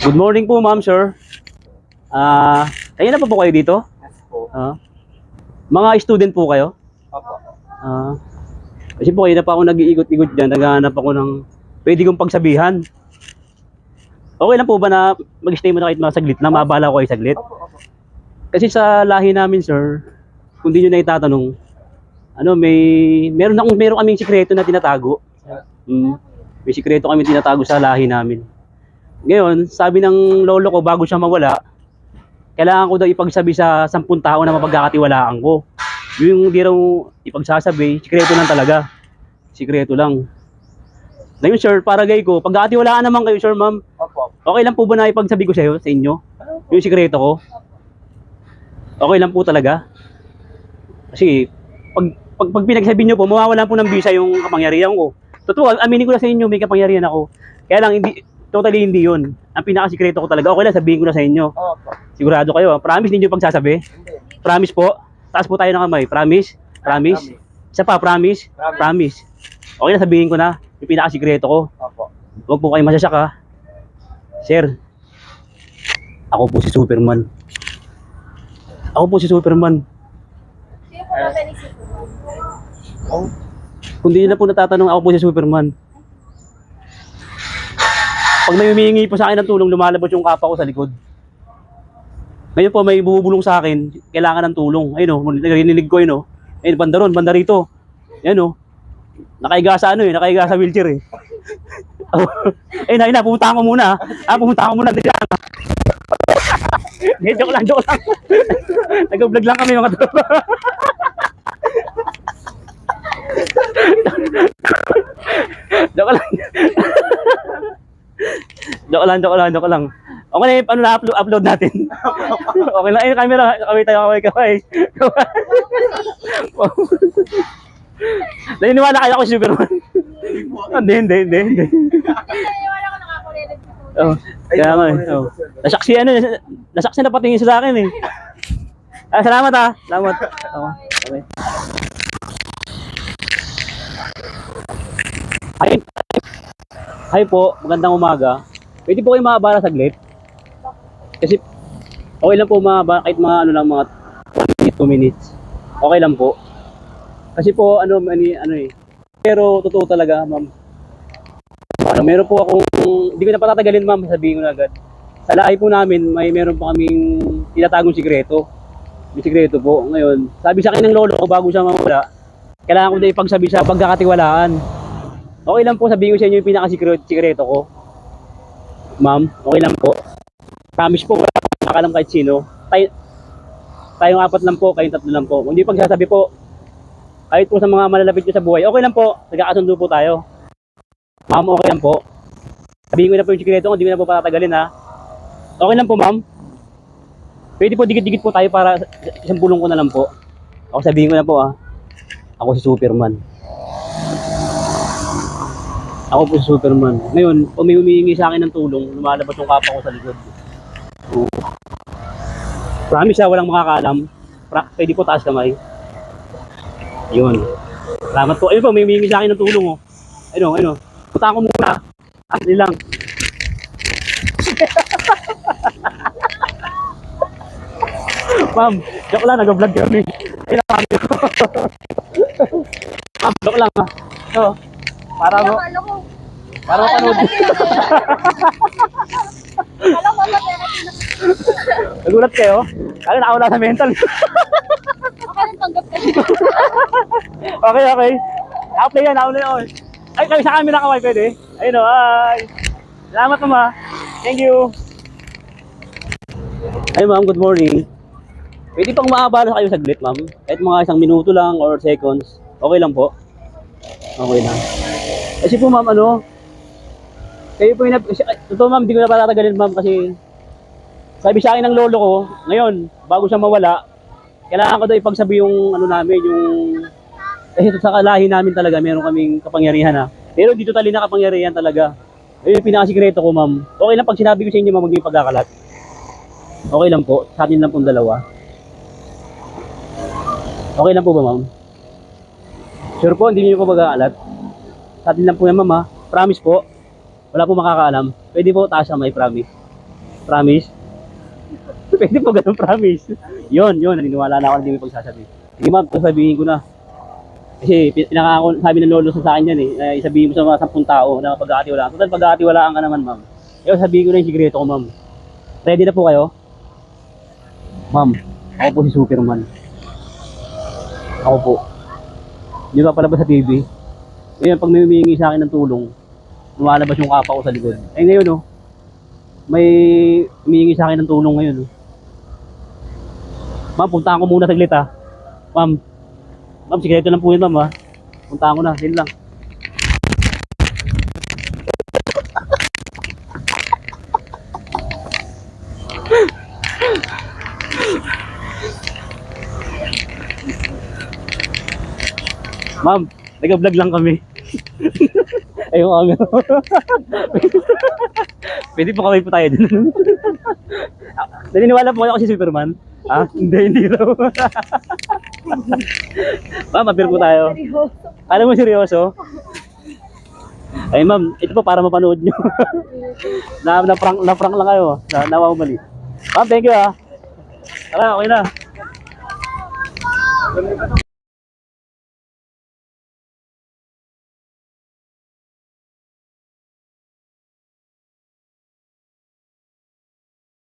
Good morning po, ma'am, sir. Ah, kayo na po po kayo dito? Yes po. Ah. mga student po kayo? Opo. Ah. kasi po, kayo na pa ako nag-iikot-ikot dyan. Naghahanap ako ng pwede kong pagsabihan. Okay lang po ba na mag-stay muna kahit mga saglit na? Mabala ko kayo saglit? Opo, opo. Kasi sa lahi namin, sir, kung di nyo na itatanong, ano, may, meron akong, meron kaming sikreto na tinatago. Mm, may sikreto kami tinatago sa lahi namin. Ngayon, sabi ng lolo ko, bago siya mawala, kailangan ko daw ipagsabi sa sampung tao na mapagkakatiwalaan ko. Yung di raw ipagsasabi, sikreto lang talaga. Sikreto lang. Ngayon, sir, para gay ko, pagkakatiwalaan naman kayo, sir, ma'am, Opo. okay lang po ba na ipagsabi ko sa iyo, sa inyo? Yung sikreto ko? Okay lang po talaga. Kasi, pag, pag, pag pinagsabi nyo po, mawawalan po ng visa yung kapangyarihan ko. Totoo, aminin ko na sa inyo, may kapangyarihan ako. Kaya lang, hindi, totally hindi yun. Ang pinakasikreto ko talaga, okay lang, sabihin ko na sa inyo. Opo. Sigurado kayo, ah. promise hindi nyo pagsasabi. Hindi. Promise po. Taas po tayo ng kamay. Promise? Promise? Isa pa, promise? Promise. Promise. Okay na, sabihin ko na. Yung pinakasikreto ko. Opo. Huwag po kayo masasyak ha. Sir, ako po si Superman. Ako po si Superman. Sino po ba ni Superman? Oh. Kung di nyo na po natatanong, ako po si Superman. Pag may humihingi po sa akin ng tulong, lumalabas yung kapa ko sa likod. Ngayon po, may bubulong sa akin, kailangan ng tulong. Ayun o, narinig ko yun o. Ayun, banda ron, banda rito. Yan o. Nakaiga sa ano eh, nakaiga sa wheelchair eh. Oh. Ayun na, ayun na, pumuntahan ko muna. Ah, pumuntahan ko muna. Dito. Hindi, joke lang, joke lang. Nag-vlog lang kami mga tropa. joke lang. Joke lang, joke lang, joke lang. Okay na yung ano na upload, upload natin. okay lang. Ayun, camera. Kaway tayo, kaway, kaway. Naniniwala kaya ako si Superman? Hindi, hindi, hindi, hindi. Naniniwala ko si Superman. Oh, kaya nga eh. Oh. Nasaksi ano, nas- nasaksi na patingin sa akin eh. Ah, salamat ah. Salamat. Oh, okay. Hi. Hi po, magandang umaga. Pwede po kayo makabara saglit? Kasi okay lang po mga kahit mga ano lang mga 2 minutes. Okay lang po. Kasi po ano ano, ano eh. Pero totoo talaga, ma'am. Ano, meron po akong, hindi ko na patatagalin ma'am, sabihin ko na agad. Sa lahi po namin, may meron po kaming tinatagong sikreto. May sikreto po. Ngayon, sabi sa akin ng lolo ko bago siya mawala, kailangan ko na ipagsabi sa pagkakatiwalaan. Okay lang po, sabihin ko sa inyo yung pinakasikreto sikreto ko. Ma'am, okay lang po. Promise po, wala akong nakakalam kahit sino. Tayo, tayong apat lang po, kayong tatlo lang po. Kung hindi pagsasabi po, kahit po sa mga malalapit nyo sa buhay, okay lang po, nagkakasundo po tayo. Ma'am, okay lang po. Sabihin ko na po yung sikreto hindi ko na po patatagalin ha. Okay lang po, ma'am. Pwede po dikit-dikit po tayo para isang bulong ko na lang po. Ako sabihin ko na po ha. Ako si Superman. Ako po si Superman. Ngayon, may humihingi sa akin ng tulong, lumalabas yung kapa ko sa likod. Oo. Promise ha, walang makakaalam. Pra- pwede po taas kamay. Yun. Salamat po. Ayun po, may humihingi sa akin ng tulong oh. Ano, ano. Punta ko muna. Asli lang. Ma'am, joke lang, nag-vlog kami. Ayun ang kami. Ma'am, joke lang ha. So, para mo, para mo panood. na sila. Nagulat kayo? Kaya nakawala sa mental. Okay tanggap ka. okay, okay. Naka-play yan, naka-play yan. Ay, kami sa camera kaway, pwede? Ayun o, ay. Salamat ma. Thank you. Ay ma'am, good morning. Pwede pang maabala kayo saglit, ma'am. Kahit mga isang minuto lang or seconds. Okay lang po. Okay lang. Kasi po ma'am, ano, kayo po yung, kasi, totoo ma'am, hindi ko na patatagalin ma'am kasi sabi sa akin ng lolo ko, ngayon, bago siya mawala, kailangan ko daw ipagsabi yung ano namin, yung kasi sa kalahi namin talaga, meron kaming kapangyarihan ha. Pero dito tali na kapangyarihan talaga. Ayun yung pinakasikreto ko, ma'am. Okay lang pag sinabi ko sa inyo, ma'am, maging pagkakalat. Okay lang po. Sa atin lang pong dalawa. Okay lang po ba, ma'am? Sure po, hindi niyo po pagkakalat. Sa atin lang po yan, ma'am, ha. Promise po. Wala po makakaalam. Pwede po taas may promise. Promise? Pwede po ganun, promise. Yun, yun, naniniwala na ako na hindi may pagsasabi. Sige ma'am, sasabihin ko na. Kasi pinakako, sabi ng lolo sa akin yan eh, eh, isabihin mo sa mga sampung tao na pag-aatiwalaan. Total, pag-aatiwalaan ka naman ma'am. Kaya sabihin ko na yung sikreto ko ma'am. Ready na po kayo? Ma'am, ako po si Superman. Ako po. Hindi ba palabas sa TV? Ngayon, pag may humihingi sa akin ng tulong, lumalabas yung kapa ko sa likod. Eh ngayon, oh, may humihingi sa akin ng tulong ngayon. Oh. Ma'am, puntahan ko muna saglit ah. Ma'am, ma'am, sikreto lang po yun ma'am ah. Puntahan ko na, yun lang. Ma'am, nag-vlog lang kami. Ayun kami. Pwede po kami po tayo dun. Naniniwala po kayo ako si Superman? Ha? Hindi, hindi raw. ma'am, mapir po tayo. Alam mo seryoso? Ay ma'am, ito po para mapanood nyo. na, na, prank, na prank lang kayo. Na, nawawali. Ma'am, thank you ah. Tara, okay na.